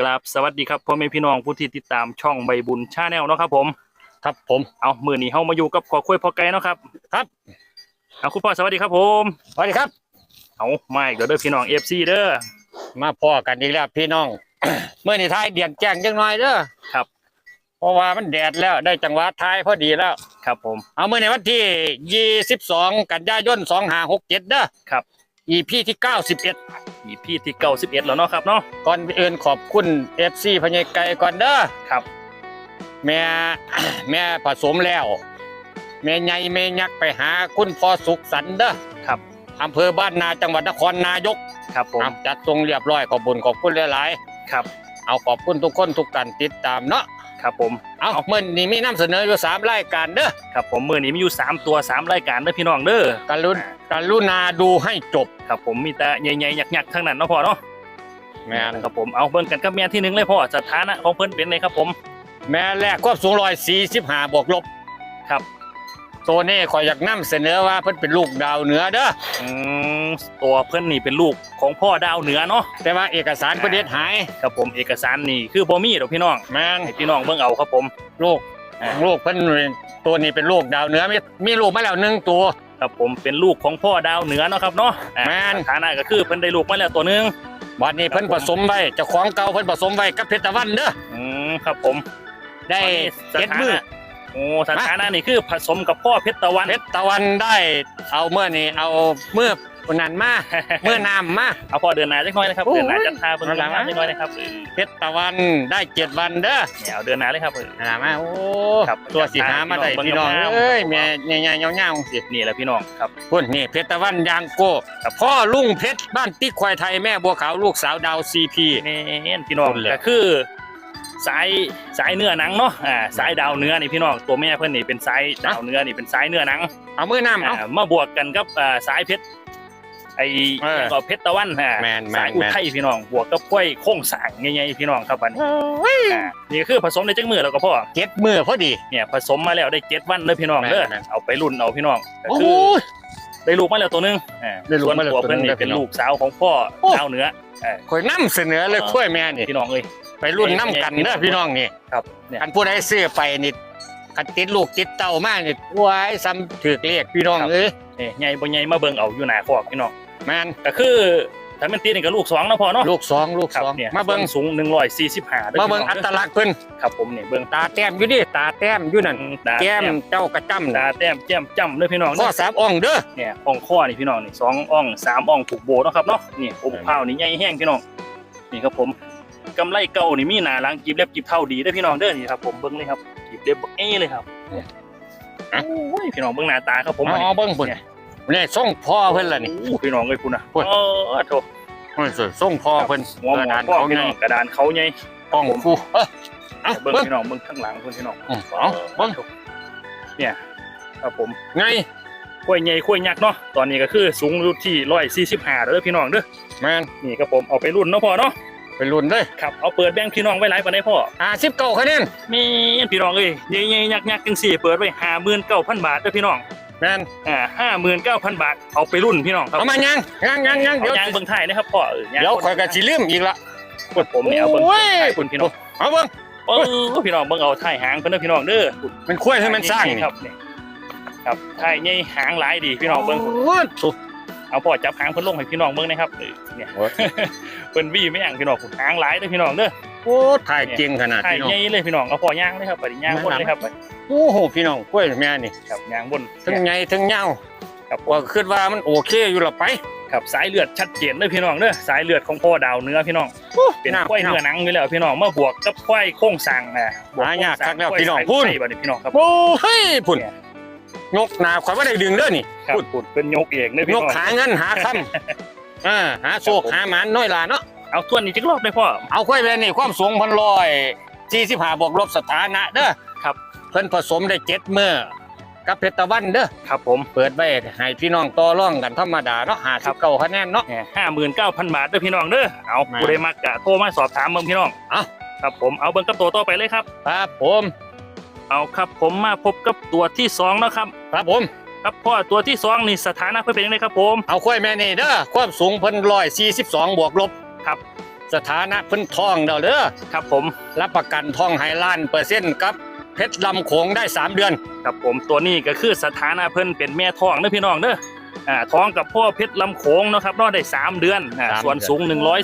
กราบสวัสดีครับพ่อแม่พี่น้องผู้ที่ติดตามช่องใบบุญชาแนลเนาะครับผม ครับผมเอามือนี้เฮามาอยู่กับขอคุยพ่อไก่เนาะครับครับเอาคุณพ่อสวัสดีครับผมสวัสดีครับ เอาไม่เดี๋ยวเด้อพี่น้อง FC เด้อมาพอกันอีกแล้วพี่น้อง เมื่อนี่ทายเดียนแจ้งจังหน่อยเด้อครับ เพราะว่ามันแดดแล้วได้จังหวะทายพอดีแล้ว ครับผม เอาเมื่อในวันที่22กันยายน2567เด้อครับ EP ที่91อี พี่ที่91แล้วเนาะครับเนาะก่อนอื่นขอบคุณ FC พญายไก่ก่อนเด้อครับแม่แม่ผสมแล้วแม่ใหญ่แม่ยักษ์ไปหาคุณพ่อสุขสันต์เด้อครับอำเภอบ้านนาจังหวัดนครนายกครับผมอะจัดทรงเรียบร้อยขอบคุญขอบคุณหลายครับๆเอาขอบคุณทุกคนทุกการติดตามเนาะ ครับผมเอาเมื่อนี้มีนำเสนออยู่สามรายการเด้อครับผมมือนี้มีอยู่สามตัวสามรายการเด้อพี่น้องเด้อการุณการุณาดูให้จบครับผมมีแต่ใหญ่ๆหยักๆทั้งนั้นเนาะพ่อเนาะแม่นครับผมเอาเบิ่งกันกับแม่ที่หนึ่งเลยพ่อสถานะของเพิ่นเป็นไงครับผม แม่แรกควบสูงร้อยสี่สิบห้าบวกลบครับ ตัวนี้ขอยอยากนำเสนอว่าเพิ่นเป็นลูกดาวเหนือเด้ออืมตัวเพิ่นนี่เป็นลูกของพ่อดาวเหนือเนาะแต่ว่าเอกสารเพิ่นเด็ดหายครับผมเอกสารนี่คือบ่มีดอกพี่น้องแม่นให้พี่น้องเบิ่งเอาครับผมลูกอ่าลูกเพิ่นตัวนี้เป็นลูกดาวเหนือมีมีลูกมาแล้วหนึ่งตัวครับผมเป็นลูกของพ่อดาวเหนือเนาะครับเนาะอ่าแม่นสถานะก็คือเพิ่นได้ลูกมาแล้วตัวหนึงบัดนี้เพิ่นผสมไว้เจ้าของเก่าเพิ่นผสมไว้กับเพชรตะวันเด้ออืมครับผมได้ตอนเจ็นี้ดมือ โอ้สถานะนี่คือผสมกับพ่อเพชรตะวัน เพชรตะวันได้เอาเมื่อนี้เอาเมื่อวันนั้นมาเมื่อน้ำมาเอาพ่อเดินหน้าจักหน่อยนะครับโอ้ยเดินหน้าจัดทาเบิ่งเอาหลังหน้าจักหน่อยนะครับเออเพชรตะวันได้เจ็ดวันเด้อเนี่ยเอาเดินหน้าเลยครับเออนะมาโอ้ครับตัวสีหามาได้พี่พี่น้น้อองงเบิ่งเอ้ยงามแม่ใหญ่ๆเงาๆสินี่แหละพี่น้องครับพุ่นนี่เพชรตะวันยางโก้พ่อลุงเพชรบ้านติ๊กควายไทยแม่บัวขาวลูกสาวดาวซีพีนี่พี่น้องคนเลยก็คือ สายสายเนื้อหนังเนาะอ่าสายดาวเนื้อนี่พี่น้องตัวแม่เพิ่นนี่เป็นสายดาวเนื้อนี่เป็นสายเนื้อหนังเอามือน้ำเอา อ่ามาบวกกันกับอ่าสายเพชรไอ้เออก็เพชรตะวันฮะแม่นแม่นสายอุทัยพี่น้องบวกกับกล้วยโค้งสร้างใหญ่ๆพี่น้องครับอันนี้อ่านี่คือผสมในจังมือแล้วก็พ่อเจ็ดมือพอดี เนี่ยผสมมาแล้วได้เจ็ดวันเลยพี่น้องเด้อแม่นๆเอาไปรุ่นเอาพี่น้องก็โอ้คือยได้ลูกมาแล้วตัวหนึงอ่าได้ลูกส่วนมาแล้วตัวตัวหเพิ่นนึ่งนี่ได้เป็นพี่น้องลูกสาวของพ่อโอ้ ดาวเหนือเออคอยน้ำเสนอเลยเออคุ้วยแม่นี่พี่น้องเอ้ย ไปรุ่นน้ำกันเด้อพี่น้องนี่ครับเนี่ยอันผู้ใดซื้อไปนี่คันติดลูกติดเต่ามากนี่ว้ายซ้ำถือเรียกพี่น้องเอ้ยนี่ใหญ่บ่ใหญ่มาเบิ่งเอาอยู่หน้าคอกพี่น้องแม่นก็คือถ้ามันตีนี่ก็ลูกสองเนาะพ่อเนาะลูกสองลูกครับสองเนี่ยมาเบิ่งส่วนสูง145ด้อมาเบิ่งพี่น้อัเด้ตลักษณ์เพิ่นครับผมนี่เบิ่งตาแต้มอยู่ดิตาแต้มอยู่นั่นตาแก้แต้มมเจ้ากระจ้ำตาน่ะแต้มแก้มจ้ำเด้อพี่น้องข้อเด้อสามอ่องเด้อเนี่ยอ่องข้อนี่พี่น้องนี่สองอ่องสามอ่องผูกโบเนาะครับเนาะนี่โอ้ข้าวนี่ใหญ่แห้งพี่น้องนี่ครับผม กำไรเก่านี่มีหนาหลังกีบเล็บกีบเท่าดีเด้อพี่น้องเด้อนี่ครับผมเบิ่งเลยครับกีบเล็บบักเอ้เลยครับโอ้ยพี่น้องเบิ่งหน้าตาครับผมอ๋อันอนี้เบิ่งเพิ่นนี่ส่งพ่อเพิ่นล่ะนี่โอ้พี่น้องเอ้ยคุณนะโอ้ยโอ้โถโอ้ยส่งพ่อเพิ่นหัวหมกระอดานพ่อเขาพี่ใหน้ญ่องกระดานเขาใหญ่อ่องฟูเอ้อเอาเบิ่งเบิ่งพี่น้องเบิ่งข้างหลังเพิ่นพี่น้องอืมเอาเบิ่งเนี่ยครับผมไงข้วยใหญ่ข้วยยักษ์เนาะตอนนี้ก็คือสูงอยู่ที่145เด้อพี่น้องเด้อแม่นนี่ครับผมเอาไปรุ่นเนาะพ่อเนาะ ไปรุ่นเด้อครับเอาเปิดแบ่งพี่น้องไว้หลายปานใดพ่ออ่า19คะแนนมีพี่น้องเอ้ยใหญ่ๆยักษ์ๆจังซี่เปิดไว้59,000บาทเด้อพี่น้องแม่นอ่า59,000บาทเอาไปรุ่นพี่น้องครับเอามายังยังยังยังเดี๋เดี๋ยยววยางเบิ่งท้ายนะครับพ่อเออยางเดี๋ยวข่อยก็สิลืมอีกละกดผมเนี่ยเอาเบิ่งโอ้ยท้ายคุณพี่น้องเอาเบิ่งเออพี่น้องเบิ่งเอาท้ายหางเพิ่นเด้อพี่น้องเด้อมันคุ้ยให้มันสร้างนี่ครับนี่ครับท้ายใหญ่หางหลายดีพี่น้องเบิ่งโอ้ยสุ เอาพ่อจับหางเพิ่นลงให้พี่น้องเบิ่งนะครับเออเนี่ยโอ้ย เพิ่นวี่ไม่หยังพี่น้องหางหลายเด้อพี่น้องเด้อโอ้ถ่ายเก่งขนาดท้ายพี่น้อง ใหญ่เลยพี่น้องเอาพ่อย่างเลยครับไปย่างบนเลยครับไปโอ้โหพี่น้องกล้วยแม่นี่ครับย่างบนทั้งใหญ่ทั้งยาวครับว่าคิดว่ามันโอเคอยู่ละไป ครับสายเลือดชัดเจนเลยพี่น้องเด้อสายเลือดของพ่อดาวเนื้อพี่น้องเป็นน้ำควายเนื้อหนังอยู่แล้วพี่น้องมาบวกกับควายโค้งสั่งนะบวกหายากโค้งคักแล้วควายพี่น้องสายพูดไฟบัดนี้พี่น้องครับ โอ้เฮ้ยพุ่นเนี่ย ยกหนาข่อยว่าได้ดึงเด้อนี่ครับพูดเป็นยกเองเลยพี่ยน้กองหาเงินหาคำอ่าหาโชคหาหมันน้อยลาเนาะเอาทวนอีกจักรอบเลยพ่อ เอากล้วยแม่นี่ความสูงพันลอยสี่สิบห้าบวกลบสถานะเด้อครับ เพิ่นผสมได้เจ็ดมื้อกับเพชรตะวันเด้อครับผม เปิดไว้ให้พี่น้องต่อร่องกันธรรมดาเนาะหาสิบเก้าคะแนนเนาะ ห้าหมื่นเก้าพันบาทเด้อพี่น้องเด้อเอามาผู้ใดมักกะโทรมาสอบถามเบิ่งพี่น้องเอา ครับผมเอาเบิ่งกับตัวต่อไปเลยครับ ครับผม เอาครับผมมาพบกับตัวที่สองแล้วครับ ครับผม ครับพ่อตัวที่สองนี่สถานะเพื่อเป็นยังไงครับผม เอากล้วยแม่นี่เด้อความสูงเพิ่นร้อยสี่สิบสองบวกลบครับ สถานะเพิ่นทองเด้อเด้อครับผม รับประกันทองไฮล้านเปอร์เซ็นต์กับเพชรลำโขงได้3เดือน ครับผมตัวนี้ก็คือสถานะเพิ่นเป็นแม่ท้องเด้อพี่น้องเด้ออ่าท้องกับพ่อเพชรลำโขงเนาะครับเนาะได้สามเดือนอ่าสามเดือน ส่วนสูง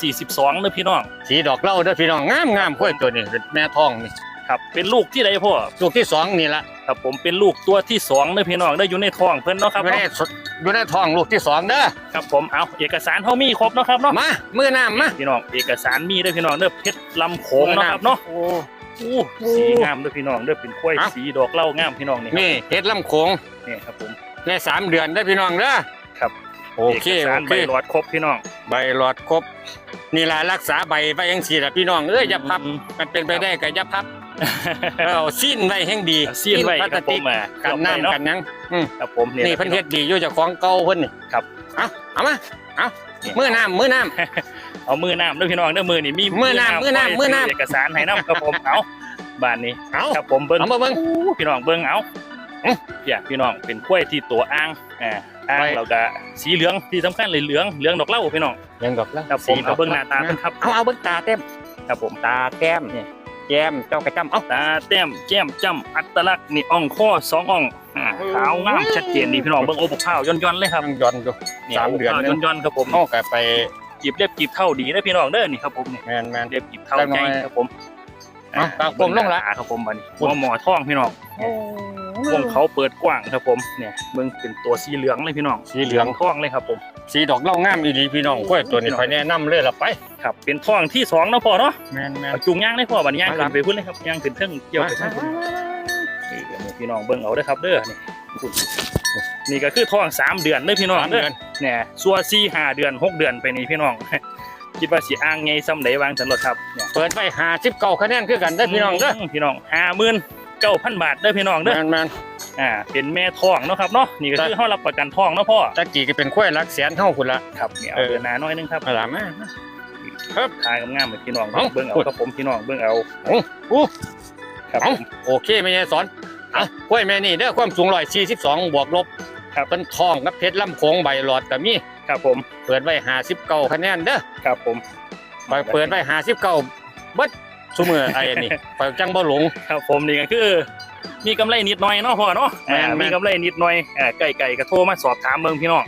142เด้อพี่น้อง สีดอกเหล่าเด้อพี่น้องงามงามค่อยตัวนี้แม่ทองนี่ ครับเป็นลูกที่ใดพ่อลูกที่สองนี่ละครับผมเป็นลูกตัวที่สองเด้อพี่น้องเด้ออยู่ในท้องเพิ่นเนาะครับอยู่ในเนาะสอยู่ในทองลูกที่สองเด้อครับผมเอาเอกสารเฮามีครบเนาะครับเนาะมามือน้ำมาพี่น้องเอกสารมีเด้อพี่น้องเด้อเพชรลำโขงเนาะครับเนาะโอ้อู้สีงามเด้อพี่น้องเด้อเป็นกล้วยเอ้าสีดอกเหล้างามพี่น้องนี่ครับนี่เพชรลำโขงนี่ครับผมในสามเดือนได้อพี่น้องเด้อครับ โอเคเอกโอสารเคใบหลอดครบพี่น้องใบหลอดครบนี่ล่ะรักษาใบไว้ยังสี่ละพี่น้องเอ้ยอย่าพับ อืม มันเป็นไปได้ก็อย่าพับ เอาซีนไว้แห่งดีซีนไว้พลาคสรับผติมกอ่ากันเาไปเาะน้ำกันหยังอืมครับผมเนี่ยนี่เพิ่นเฮ็ดดีอยู่เจากของเก่าเพิ่นนี่ครับเอาเอามาเอามือน้ำมือน้ เอามือน้ำเด้อพี่น้องเด้อมือนี่มีมือน้ำมือน้ำไว้มือน้ำเอกสารให้น้ำครับผมเอาบ้านนี้ำเอาครับผมเบิ้ง เอามาเบิ่งอู้พี่น้องเบิ้งเอาเอ๊ะอยากพี่น้องเป็นกล้วยที่ตัวอ่างอ่าอ่างไว้ เราก็สีเหลืองที่สำคัญเลยเหลืองเหลืองดอกเหล้าพี่น้องยังดอกแล้วครับผมเอาเบิ่งหน้าตาเพิ่นครับเอาเอาเบิ่งตาเต็มครับผมตาแก้มนี่ แก้มเจ้ากระจำเอาตาแต้มแก้มจ้ำอัตลักษณ์นี่อ่องข้อสองอ่องอ่าขาวงามชัดเจนนี่พี่น้องเบิ่งโอ้บกข้าวย้อนๆเลยครับยังย่อนอยู่นี่สามเดือนโอ้บกข้าวย้อนๆครับผมเอากลับไปจีบเล็บจีบเท่าดีนะพี่น้องเด้อนี่ครับผมนี่แมนแมนเล็บจีบเท่าจังหน่ใจอยครับผมอะปากกลมลงละอ่าครับผมบัดนี้หัวหมอท่องพี่น้องวงเขาเปิดกว้างครับผมเนี่ยเบิ่งเป็นตัวสีเหลืองเลยพี่น้องสีเหลืองท่องเลยครับผม สีดอกเหล่างามอีดีพี่น้องกล้วยตัวนี้คอยแนะนำเลยละไปครับเป็นท่องที่สองเนาะพ่อเนาะแมนแมนเอาจุงย่างได้พ่อบัดนี้ย่างมาครัขึ้บนไปพุ่นเลยครับย่างขึ้นเทิงเกี่ยวไปเทิงพุ่นนี่นี่พี่น้องเบิ่งเอาเด้อครับเด้อนี่พุ่นนี่ก็คือท่องสามเดือนเด้อพี่น้องสามเด้เดืออนเนี่ยซัวสี่ห้าเดือนหกเดือนไปนี่พี่น้องคิดว่าสิอ้างไงซ้ำไหนวางสันรถครับเนี่ยเปิดไปหาสิบเก้าคะแนนคือกันได้อพี่น้องเด้อมพี่น้องห้าหมื่นเก้าพันบาทเด้อพี่น้องแมเด้อนแมน อ่าเป็นแม่ทองเนาะครับเนาะนี่ก็คือเขารับประกันทองเนาะพ่อตะกี้ก็เป็นกล้วยรักแสนเท่าคุณละครับเนี่ยเอเอาอเดือนหน้าน้อยนึงครับเอาล่ะมาครับทายงามๆให้พี่น้องเอ้าเบิ่งเอาครับผมพี่น้องเบิ่งเอาเอาอู้ครับเอ้าผมโอเคแม่ยายสอนเอากล้วยแม่นี่เด้อความสูงร้อยสี่สิบสองบวกลบครับเป็นทองกับเพชรลำโขงใบหลอดก็มีครับผมเปิดไว้หาสิบเก้าคะแนนเด้อครับผมไปเปิดไว้หาสิบเก้าเบิดซุมือไอ้อันนี่ไปจังบ่หลงครับผมนี่ก็คือ มีกำไรนิดหน่อยเนาะพ่อเนาะแม่นอ่าแม่นมีกำไรนิดหน่อยอ่าไก่ไก่ก็โทรมาสอบถามเบิ่งพี่น้อง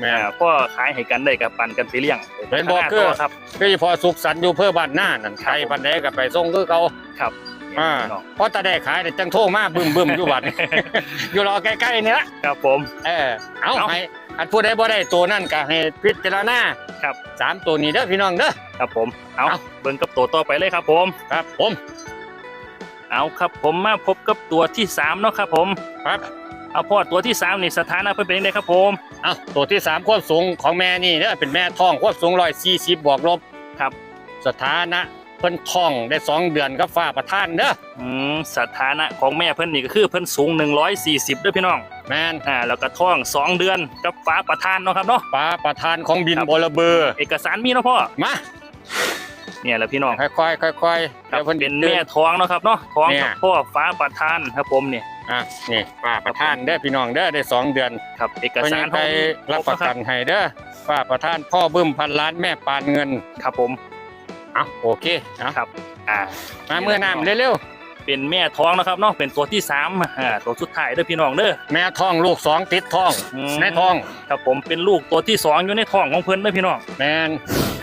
แม่ อ่าพ่อขายให้กันได้กับปันกันไปเลี้ยงเห็นบอกราาคือต่ครับคือพอสุขสันต์อยู่เพื่อบ้านหน้านั่นครับใครปันใดก็ไปส่งคือเขา ครับอ่า พี่น้องเพราะตาได้ขายเนี่ยจังโทรมาบึมบึมอยู่บัด อยู่รอใกล้ๆนี่ละครับผม เออเอาเอาให้อันผู้ใดบ่ได้ตัวนั่นก็ให้พิจารณาครับ สามตัวนี้เด้อพี่น้องเด้อ ครับผม เอาเอา เบิ่งกับตัวต่อไปเลยครับผม ครับผม เอาครับผมมาพบกับตัวที่สามเนาะครับผมครับเอาพ่อตัวที่สามนี่สถานะเพิ่นเป็นยังไงครับผมเอาตัวที่สามควบสูงของแม่นี่เด้อเป็นแม่ท้องควบสูงร้อยสี่สิบบวกลบครับ สถานะเพิ่นท้องได้สองเดือนกับฟ้าประทานเด้ออืมสถานะของแม่เพิ่นนี่ก็คือเพิ่นสูง 140เด้อพี่น้องแม่นอ่าแล้วก็ท้อง2เดือนกับฟ้าประทานเนาะครับเนาะฟ้าประทานของบินครับบอระเบอร์ เอกสารมีเนาะพ่อมา เนี่ยแหละพี่น้องค่อยๆค่อยๆครับดี๋ยวพิ่เป็นแม่ท้องเนาะครับเนาะท้องเนี่กัยบพ่อฟ้าประทานครับผมเนี่ยอะนี่ฟ้าประทานเด้อพี่น้องเด้อได้สองเดือนครับเอกเพิ่นสายัรงไปรับประกันให้เด้อฟ้าประทานพ่อบึ้มพันล้านแม่ปานเงินครับผมเอาโอเคเอาครับอ่ามาเมื่อน้ำเร็วเป็นแม่ท้องนะครับเนาะเป็นตัวที่สามอ่าตัวสุดท้ายเด้อพี่น้องเด้อๆแม่ท้องลูกสองติดท้องอืมในท้อง ครับผมเป็นลูกตัวที่สองอยู่ในท้องของเพิ่นเด้อพี่น้องแมน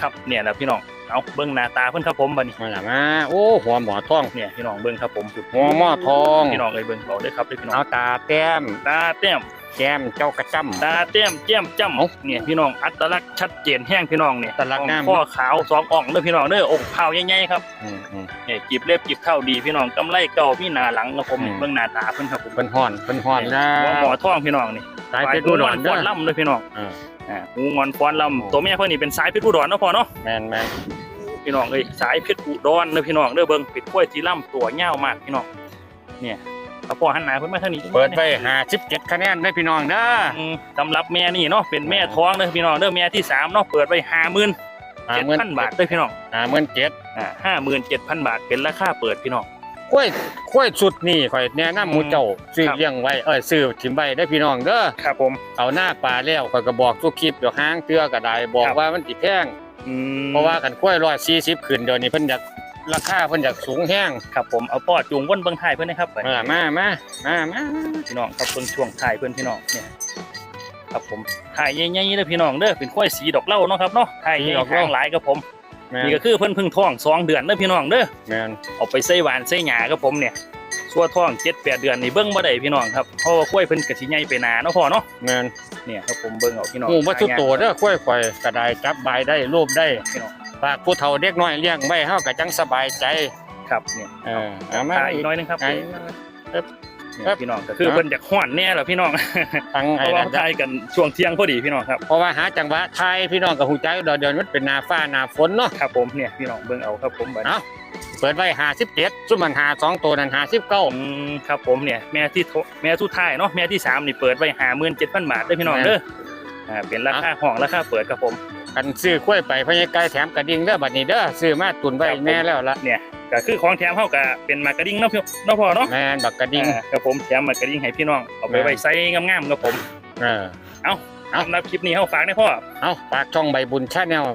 ครับเนี่ยแหละพี่น้อง เอาเบิ้งหน้าตาเพิ่นครับผมบัดนี้มาละมาโอ้หัวหมอท้องเนี่ยพี่น้องเบิ้งครับผมจุดหัวหม้อทองพี่น้องเอ้ยเบิ้งเอาเด้อครับเด้อพี่น้องเอาตาแต้มตาแต้มแก้มเจ้ากระจำตาแต้มแก้มจ้เอ้าำเนี่ยพี่น้องอัตลักษณ์ชัดเจนแห้งพี่น้องเนี่ยอัตลักษณ์งามข้อขาวสองอ่องเด้อพี่น้องเด้ออกเผาใหญ่ๆครับอืมอืมเนี่ยกีบเล็บกีบเท่าดีพี่น้องกำไรเก่ามีหน้าหลังครับผมอืมเบิ้งหน้าตาเพิ่นครับผมเป็นห่อนเป็นห่อนนะหัวหมอท้องพี่น้องนี่สายเพชรอุดรฟ้เด้ออนล่ำเลยพี่น้องเอออ่าหูงอนฟ้อนลโอ้ำตัวแม่เพิ่นนี่เป็นสายเพชรอุดรเนาะพ่อเนาะแมนแมน พี่น้องเอ้ยสายเพชรอุดรเด้อพี่น้องเด้อเบิ่งเป็ดกล้วยที่ล่ำตัวยาวมากพี่น้องเนี่ยเอาพ่อหันหน้าเพิ่นมาทางนี้เปิดไปหาสิบเจ็ดคะแนนได้พี่น้องเด้ออืมสำหรับแม่นี่เนาะเป็นแม่ท้องเด้อพี่น้องเด้อแม่ที่สามเนาะเปิดไว้ห้าหมื่นหาเจ็ดเมื่นพันบาทเด้อพี่น้องหาเมื่นเจ็ดอ่าห้าหมื่นเจ็ดพันบาทเป็นราคาเปิดพี่น้องกล้วยกล้วยสุดนี่ข่อยแนะนำหมูเจ้าซื้อครับเลี้ยงไว้เอ้ยซื้อถิ่มไว้ได้พี่น้องเด้อครับผมเอาหน้าป่าแล้วข่อยก็บอกทุกคลิปเดี๋ยวห้างเตือก็ได้บอกครับว่ามันสิแพง อืมเพราะว่ากันกล้วยร้อยสี่สิบขึ้นเดี๋ยวนี้เพิ่นอยากราคาเพิ่นอยากสูงแห้งครับผมเอาปอดจูงวนเบิ่งท้ายเพิ่นนะครับเออมามามามาพี่น้องครับเบิ่งช่วงท้ายเพิ่นพี่น้องเนี่ยครับผมท้ายใหญ่ๆเด้อพี่น้องเด้อเป็นควายสีดอกเหล้าเนาะครับเนาะท้ายใหญ่หางหลายครับผมแม่นนี่ก็คือเพิ่นเพึ่งท้องสองเดือนเด้อพี่น้องเด้อแม่นเอาไปใส่หวานใส่หญ้าครับผมเนี่ย สัวท้อง7 8เดือนนี่เบิ่งบ่ได้พี่น้องครับเพราะว่าควายเพิ่นก็สิใหญ่ไปหนาเนาะพ่อเนาะแม่นเนี่ยครับผมเบิ่งเอาพี่น้องหมู่บ่ทุกโตเด้อกล้วยข่อยก็ได้จับใบได้รูปได้พี่น้องฝากผู้เฒ่าเด็กน้อยเลี้ยงไว้เฮาก็จังสบายใจครับเนี่ยเออเอามาท้ายอีกน้อยนึงครับไอ้เนี่ยพี่น้องก็คือเพิ่นอยากฮ้อนแน่แหละพี่น้องทั้งเพไอ้ราะว่านั่นทายกันช่วงเที่ยงพอดีพี่น้องครับเพราะว่าหาจังหวะทายพี่น้องก็ฮู้ใจอยู่ดอกเดี๋ยวนี้มันเป็นหน้าฟ้าหน้าฝนเนาะครับผมเนี่ยพี่น้องเบิ่งเอาครับผมบัดนี้ เอ้าเปิดไว้57ซุมมันหาสองตัวนั้น59อืมครับผมเนี่ยแม่ที่โทแม่สุดท้ายเนาะแม่ที่สามนี่เปิดไว้ห้าหมื่นเจ็ดพันบาทเด้อพี่น้องเด้ออ่าเป็นราคาห้องราคาเปิดครับผม กันซื้อกล้วยไปพญาไก่แถมกระดิ่งเด้อบัดนี้เด้อซื้อมาตุนไว้แม่แล้วละเนี่ยก็คือของแถมเฮาก็เป็นมากระดิ่งเนาะพี่เนาะพ่อเนาะแม่นบักกระดิ่งอ่าครับผมแถมมากระดิ่งให้พี่น้องเอาไปไว้ใส่งามๆครับผมเออ เอ้าสำหรับคลิปนี้เฮาฝากได้พ่อ เอาฝากช่องใบบุญชาแนล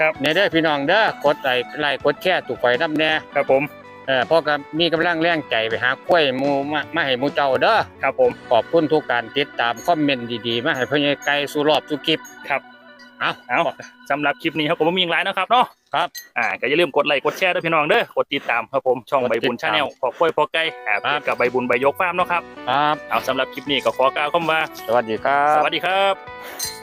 ครับ เนี่ยเด้อพี่น้องเด้อกดไลค์ไลค์กดแชร์ตุกไฟน้ำแน่ครับผมเออพ่อก็มีกำลังแรงใจไปหากล้วยหมูมามาให้หมูเจ้าเด้อครับผมขอบคุณทุกการติดตามคอมเมนต์ดีๆ มาให้พ่อใหญ่ไก่สู่รอบสู่คลิปครับเอาเอาสำหรับคลิปนี้เขาก็บ่มีอย่างไรนะครับเนาะครับอ่าก็อย่าลืมกดไลค์กดแชร์ด้วยพี่น้องเด้อกดติดตามครับผมช่องกดใบติดบุญตามชาแนลขอค่อยพอไกลอ่าครับกับใบบุญใบยกฟาร์มเนาะครับครับเอาสำหรับคลิปนี้ก็ขอกล่าวคำว่าสวัสดีครัสบวัสดีครับ